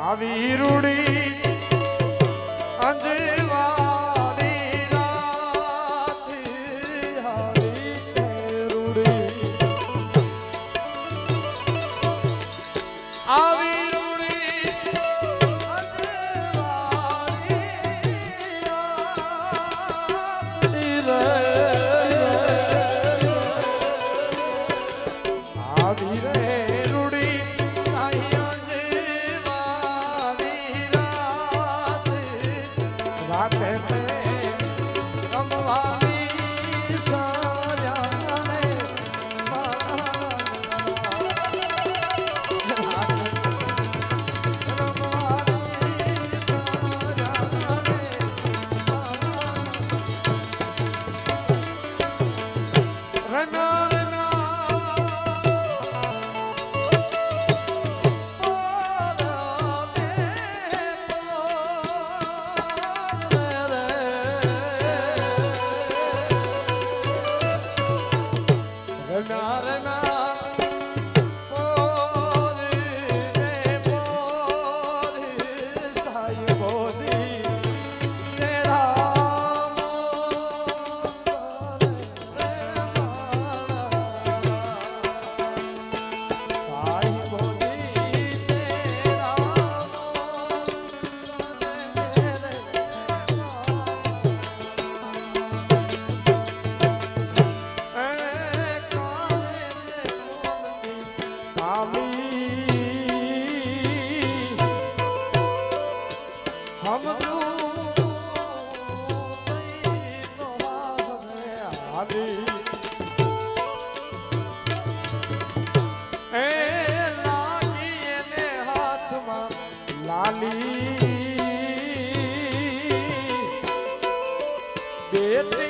આવી રૂડી I'm આલી એ લાગી એને હાથમાં લાલી. બેટી